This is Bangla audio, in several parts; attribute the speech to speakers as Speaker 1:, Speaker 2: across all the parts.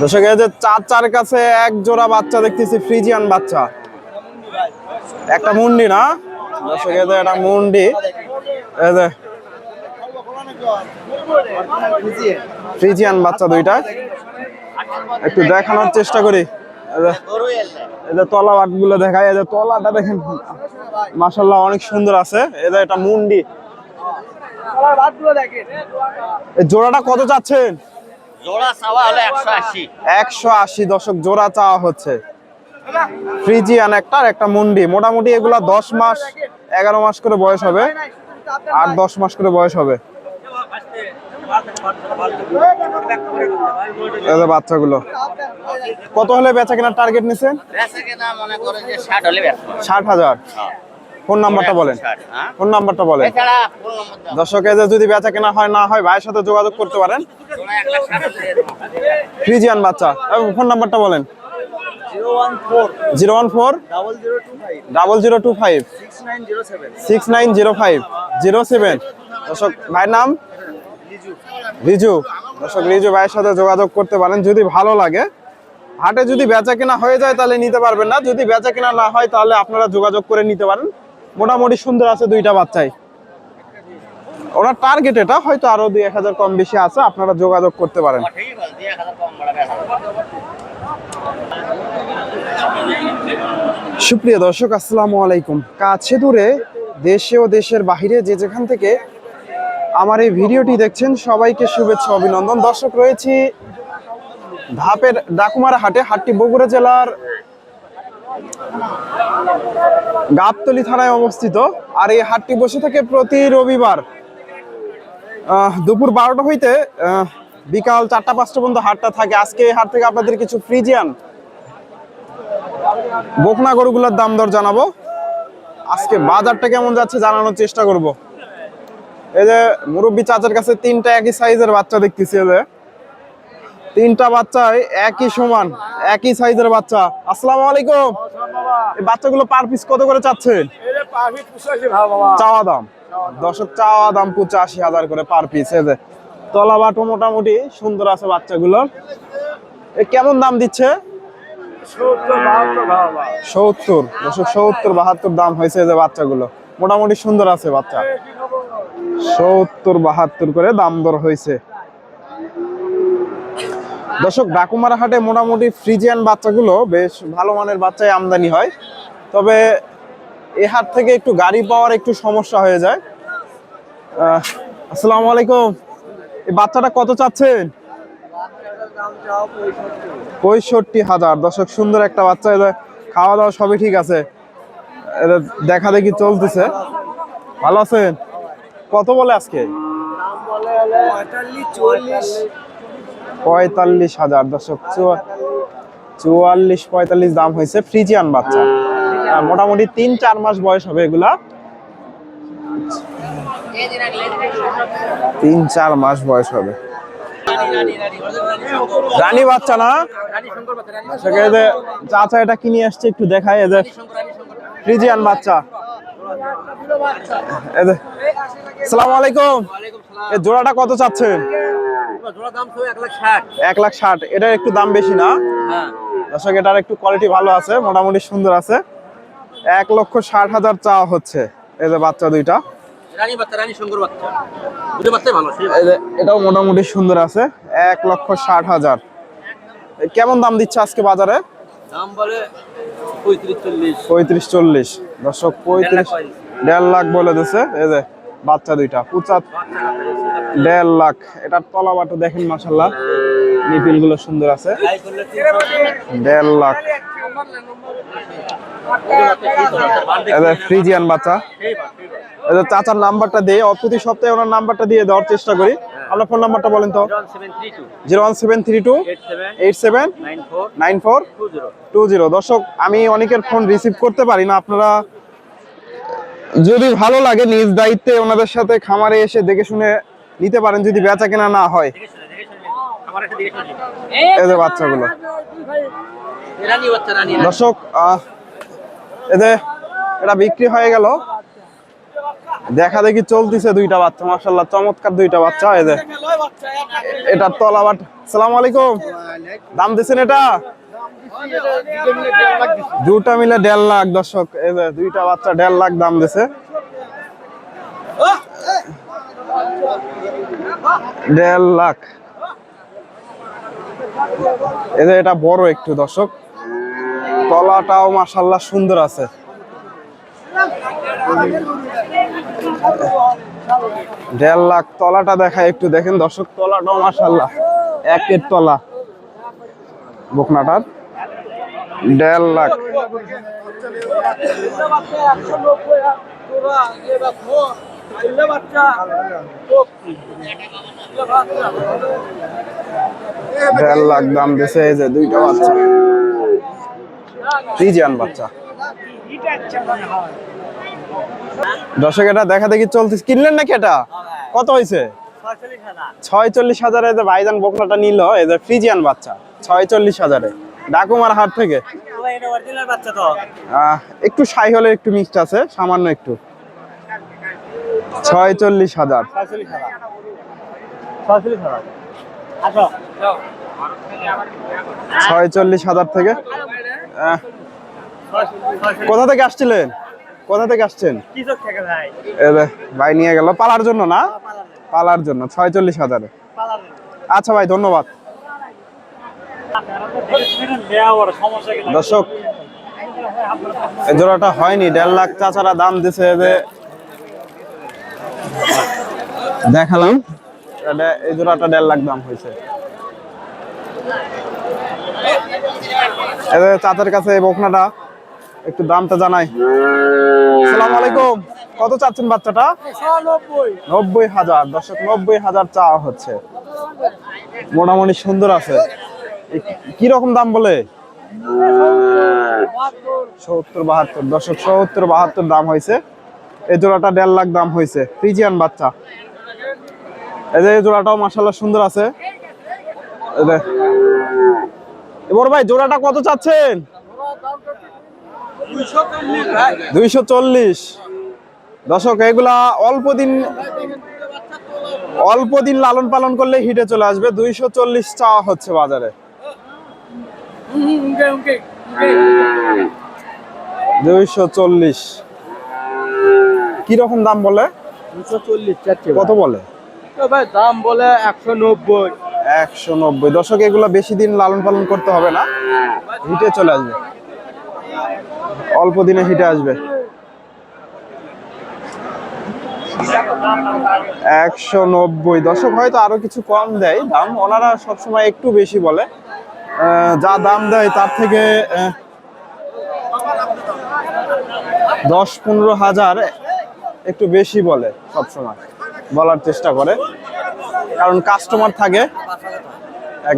Speaker 1: দর্শক, এই যে চার চার কাছে এক জোড়া বাচ্চা দেখতেছি, ফ্রিজিয়ান বাচ্চা। একটা মুন্ডি না? দর্শক, এই যে একটা মুন্ডি। এই যে ফ্রিজিয়ান বাচ্চা দুইটা। একটু দেখানোর চেষ্টা করি। এই যে গুলো দেখায় যে তলাটা দেখেন মাসাল্লাহ অনেক সুন্দর আছে। যে এটা মুন্ডি। জোড়াটা কত চাচ্ছেন?
Speaker 2: জোড়া চাওয়া হলো একশো আশি।
Speaker 1: একশো আশি দশক জোড়া চাওয়া হচ্ছে। ফ্রিজিয়ান একটা আর একটা মুন্ডি। মোটামুটি এগুলা দশ মাস এগারো মাস করে বয়স হবে। আর দশ মাস করে বয়স হবে। বাচ্চাগুলো। কত হলে বেচা কেনার টার্গেট নিছেন?
Speaker 2: বেচা কেনা মনে করে যে ষাট হলে
Speaker 1: হাজার। ফোন নাম্বারটা বলেন।
Speaker 2: হ্যাঁ
Speaker 1: ফোন নাম্বারটা বলেন। দর্শক যদি বেচা কেনা হয় না হয় ভাইয়ের সাথে যোগাযোগ করতে পারেন। ফ্রিজিয়ান বাচ্চা ফোন নাম্বারটা বলেন।
Speaker 3: Zero one four double zero two five. Six nine zero
Speaker 1: six nine zero five. Zero seven. দর্শক ভাইয়ের নাম? রিজু। দর্শক রিজু ভাইয়ের সাথে যোগাযোগ করতে পারেন যদি ভালো লাগে। হাটে যদি বেচা কেনা হয়ে যায় তাহলে নিতে পারবেন না। যদি বেচা কেনা না হয় তাহলে আপনারা যোগাযোগ করে নিতে পারেন। মোটামুটি সুন্দর আছে দুইটা বাচ্চাই। ওনার টার্গেট এটা, হয়তো আরও দুই এক হাজার কম বেশি আছে, আপনারা যোগাযোগ করতে পারেন। সুপ্রিয় দর্শক, আসসালামু আলাইকুম। কাছে দূরে, দেশে ও দেশের বাহিরে যে যেখান থেকে আমার এই ভিডিওটি দেখছেন, সবাইকে শুভেচ্ছা, অভিনন্দন। দর্শক রয়েছি ধাপের ডাকুমারা হাটে, হাটটি বগুড়া জেলার গাবতলি থানায় অবস্থিত আর এই হাটটি বসে থাকে প্রতি রবিবার। দুপুর বারোটা হইতে বিকাল চারটা পাঁচটা পর্যন্ত হাটটা থাকে। আজকে এই হাট থেকে আপনাদের কিছু ফ্রিজিয়ান বকনা গরুগুলোর দাম দর জানাব। আজকে বাজারটা কেমন যাচ্ছে জানানোর চেষ্টা করব। এই যে মুরব্বী চাচার কাছে তিনটা একই সাইজের বাচ্চা দেখতেছি যে। তিনটা বাচ্চাই একই সমান একই সাইজের বাচ্চা। আসসালামু আলাইকুম। এই বাচ্চাগুলো পার পিস কত করে চাচ্ছেন? চাওয়া দাম। দশক চাওয়া দাম পঁচাশি হাজার করে পার পিস এই যে তলা বাটো মোটামুটি সুন্দর আছে বাচ্চাগুলোর। এ কেমন দাম দিচ্ছে? সত্তর দশক সত্তর বাহাত্তর দাম হয়েছে যে বাচ্চাগুলো। মোটামুটি সুন্দর আছে বাচ্চা। সত্তর বাহাত্তর করে দাম দর হয়েছে। দর্শক, ডাকুমারা হাটে মোটামুটি ফ্রিজিয়ান বাচ্চাগুলো বেশ ভালো মানের বাচ্চাই আমদানি হয়। তবে এ হাট থেকে একটু গাড়ি পাওয়ার একটু সমস্যা হয়ে যায়। আসসালামু আলাইকুম। এই বাচ্চাটা কত চাচ্ছেন? পঁয়ষট্টি হাজার। দর্শক, সুন্দর একটা বাচ্চা। এদের খাওয়া দাওয়া সবই ঠিক আছে। এদের দেখা দেখি চলতেছে। ভালো আছেন? কত বলে আজকে?
Speaker 3: পঁয়তাল্লিশ
Speaker 1: হাজার, দর্শক, চুয়া- চুয়াল্লিশ, পঁয়তাল্লিশ দাম হয়েছে ফ্রিজিয়ান বাচ্চা। মোটামুটি তিন, চার মাস বয়স হবে এগুলা। তিন, চার মাস বয়স হবে। রানী বাচ্চা না? চাচা এটা কিনে আসছে, একটু দেখায় এদের ফ্রিজিয়ান বাচ্চা। সালাম আলাইকুম। জোড়াটা কত চাচ্ছেন?
Speaker 3: এক লাখ ষাট।
Speaker 1: এটার একটু দাম বেশি না।
Speaker 3: হ্যাঁ।
Speaker 1: দর্শক এটার একটু কোয়ালিটি ভালো আছে মোটামুটি সুন্দর আছে। এক লক্ষ ষাট হাজার চাওয়া হচ্ছে এই যে বাচ্চা দুইটা। এটাও মোটামুটি সুন্দর আছে এক লক্ষ ষাট হাজার। কেমন দাম দিচ্ছে আজকে বাজারে?
Speaker 3: দাম বলে পঁয়ত্রিশ চল্লিশ।
Speaker 1: পঁয়ত্রিশ চল্লিশ। দর্শক পঁয়ত্রিশ। দেড় লাখ বলে দিছে এই যে বাচ্চা দুইটা পুচা দেড় লাখ। এটার তলা বাটু দেখেন মাসাল্লাহ নিপিলগুলো সুন্দর আছে। দেড় লাখ। ফ্রিজিয়ান বাচ্চা। এদের চাচার নাম্বারটা দিয়ে প্রতি সপ্তাহে ওনার নাম্বারটা দিয়ে দেওয়ার চেষ্টা করি। আপনার ফোন নাম্বারটা বলেন তো। Zero one seven three two,
Speaker 3: eight seven nine four, two zero.
Speaker 1: দর্শক, আমি অনেকের ফোন রিসিভ করতে পারি না। আপনারা যদি ভালো লাগে নিজ দায়িত্বে ওনাদের সাথে খামারে এসে দেখে শুনে নিতে পারেন যদি বেচা কেনা না হয়। যে বাচ্চাগুলো। দর্শক এদের এটা বিক্রি হয়ে গেল। দেখা দেখি চলতেছে দুইটা বাচ্চা মার্শাল্লাহ চমৎকার দুইটা বাচ্চা এদের এটা তলা বাট সালাম আলাইকুম। দাম দিছেন এটা? দুটা মিলে দেড় লাখ, দর্শক, এই যে দুইটা বাচ্চা দেড় লাখ দাম দিছে। দেড় লাখ। এই যে এটা বড় একটু, দর্শক। তলাটাও মাসাল্লাহ সুন্দর আছে। দেড় লাখ তলাটা দেখায় একটু দেখেন, দর্শক, তলাটাও মাসাল্লাহ একের তলা। বকনাটার। দেড় লাখ। দেড় লাখ দাম দিছে এই যে দুইটা বাচ্চা। ফ্রিজিয়ান বাচ্চা? দর্শক, এটা দেখা দেখি চলতেছে। কিনলেন নাকি এটা? কত হয়েছে ছয়চল্লিশ হাজারে যে ভাইজান বকনাটা নিল, এই যে ফ্রিজিয়ান বাচ্চা, ছয়চল্লিশ হাজারে। ডাকুমার হাট থেকে। একটু সাই হলে একটু মিক্সড আছে সামান্য একটু। ছয়চল্লিশ হাজার। ছয়চল্লিশ হাজার। থেকে। কোথা থেকে আসছিলেন? কোথা থেকে আসছেন? ভাই? নিয়ে গেল। পালার জন্য না? পালার জন্য। ছয়চল্লিশ হাজারে। আচ্ছা ভাই ধন্যবাদ। দর্শক জোড়াটা হয়নি, দেড় লাখ চাচারা দাম দিছে যে। দেখালাম এই জোড়াটা দেড় লাখ দাম হয়েছে। চাচার কাছে বকনাটা, একটু দামটা জানাই। সালাম আলাইকুম, কত চাচ্ছেন বাচ্চাটা? নব্বই হাজার, দর্শক, নব্বই হাজার চা হচ্ছে। মোটামুটি সুন্দর আছে। কি রকম দাম বলে? সত্তর বাহাত্তর। দশক সত্তর বাহাত্তর দাম হয়েছে। এই জোড়াটা দেড় লাখ দাম হয়েছে। ফ্রিজিয়ান বাচ্চা। এই যে জোড়াটাও মাসাল্লাহ সুন্দর আছে। এবার ভাই জোড়াটা কত চাচ্ছেন? দুইশো চল্লিশ। দর্শক এগুলা অল্প দিন অল্প দিন লালন পালন করলে হিটে চলে আসবে। দুইশো চল্লিশ চাওয়া হচ্ছে বাজারে। দুইশো চল্লিশ। কি রকম দাম বলে? কত বলে?
Speaker 3: দাম বলে একশো নব্বই।
Speaker 1: একশো নব্বই। দশক এগুলো বেশি দিন লালন পালন করতে হবে না। হিটে চলে আসবে। অল্প দিনে হিটে আসবে। একশো নব্বই। দশক হয়তো আরও কিছু কম দেয় দাম। ওনারা সবসময় একটু বেশি বলে। যা দাম দেয় তার থেকে দশ পনেরো হাজার একটু বেশি বলে সবসময়, বলার চেষ্টা করে। কারণ কাস্টমার থাকে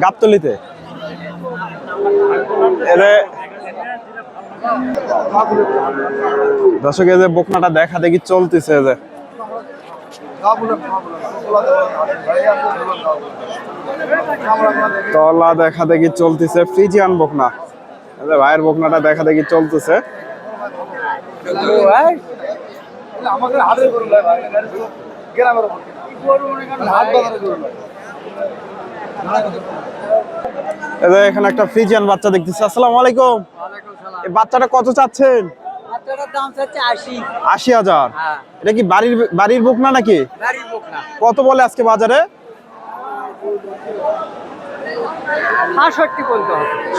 Speaker 1: গাবতলিতে। এদের দর্শক, এই যে বকনাটা দেখা দেখি চলতেছে যে। তলা দেখা দেখি চলতেছে। ফ্রিজিয়ান বকনা। ভাইয়ের বকনাটা দেখা দেখি চলতেছে। এখানে একটা ফ্রিজিয়ান বাচ্চা দেখতেছি। আসসালামু আলাইকুম। বাচ্চাটা কত চাচ্ছেন?
Speaker 4: আশি।
Speaker 1: হাজার।
Speaker 4: হ্যাঁ।
Speaker 1: এটা কি বাড়ির বাড়ির নাকি?
Speaker 4: বুক না।
Speaker 1: কত বলে আজকে বাজারে?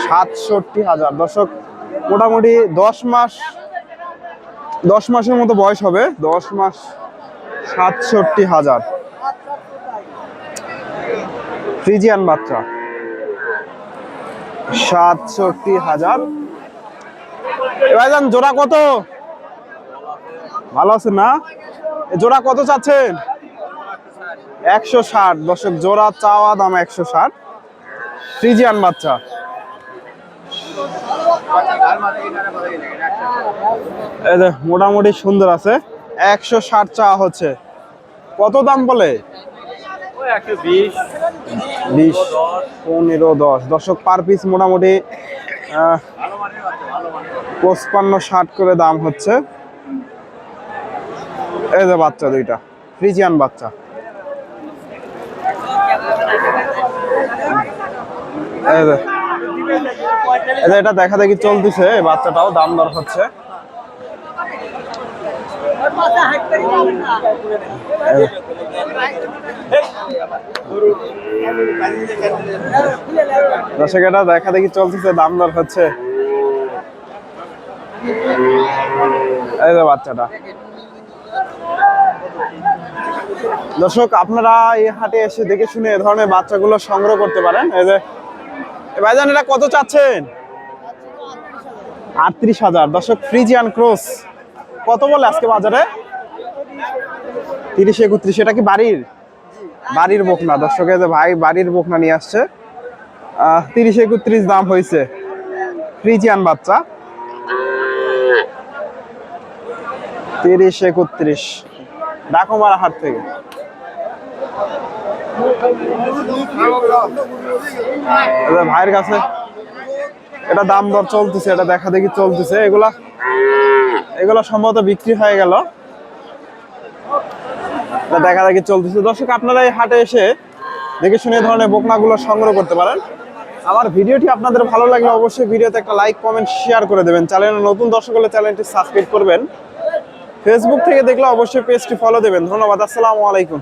Speaker 4: সাতষট্টি
Speaker 1: হাজার। দর্শক মোটামুটি দশ মাস দশ মাসের মতো বয়স হবে। দশ মাস সাতষট্টি হাজার। ফ্রিজিয়ান বাচ্চা। সাতষট্টি হাজার। ভাইজান, জোড়া কত? ভালো আছে না? জোড়া কত চাচ্ছেন? একশো ষাট। দর্শক, জোড়া চাওয়া দাম একশো ষাট। ফ্রিজিয়ান বাচ্চা। মোটামুটি সুন্দর আছে। একশো ষাট চাওয়া হচ্ছে। কত দাম বলে? পনেরো দশ। দশক পার পিস মোটামুটি পঁচপান্ন ষাট করে দাম হচ্ছে। এই যে বাচ্চা দুইটা, ফ্রিজিয়ান বাচ্চা। এটা দেখা দেখি চলতেছে বাচ্চাটাও দাম দর হচ্ছে। দর্শক, এটা দেখা দেখি চলতেছে, দাম দর হচ্ছে। এই যে বাচ্চাটা। দর্শক, আপনারা এই হাটে এসে দেখে শুনে এ ধরনের বাচ্চাগুলো সংগ্রহ করতে পারেন। এই যে ভাইজান, এটা কত চাচ্ছেন? আটত্রিশ হাজার। দর্শক, ফ্রিজিয়ান ক্রস। কত বলে আজকে বাজারে? তিরিশ, একত্রিশ। এটা কি বাড়ির? বাড়ির বকনা। দর্শক, এই যে ভাই বাড়ির বকনা নিয়ে আসছে। তিরিশ, একত্রিশ দাম হয়েছে। ফ্রিজিয়ান বাচ্চা। তিরিশ, একত্রিশ। ডাকুমারা হাট থেকে। ভাইয়ের কাছে এটা দাম দর চলতেছে, এটা দেখা দেখি চলতেছে। এগুলা এগুলা সম্ভবত বিক্রি হয়ে গেল। দেখা দেখি চলতেছে। দর্শক, আপনারা এই হাটে এসে দেখে শুনে ধরনের বকনাগুলো সংগ্রহ করতে পারেন। আমার ভিডিওটি আপনাদের ভালো লাগলে অবশ্যই ভিডিওতে একটা লাইক কমেন্ট শেয়ার করে দেবেন। চ্যানেলে নতুন দর্শক হলে চ্যানেলটি সাবস্ক্রাইব করবেন। ফেসবুক থেকে দেখলে অবশ্যই পেজটি ফলো দেবেন। ধন্যবাদ আসসালামু আলাইকুম।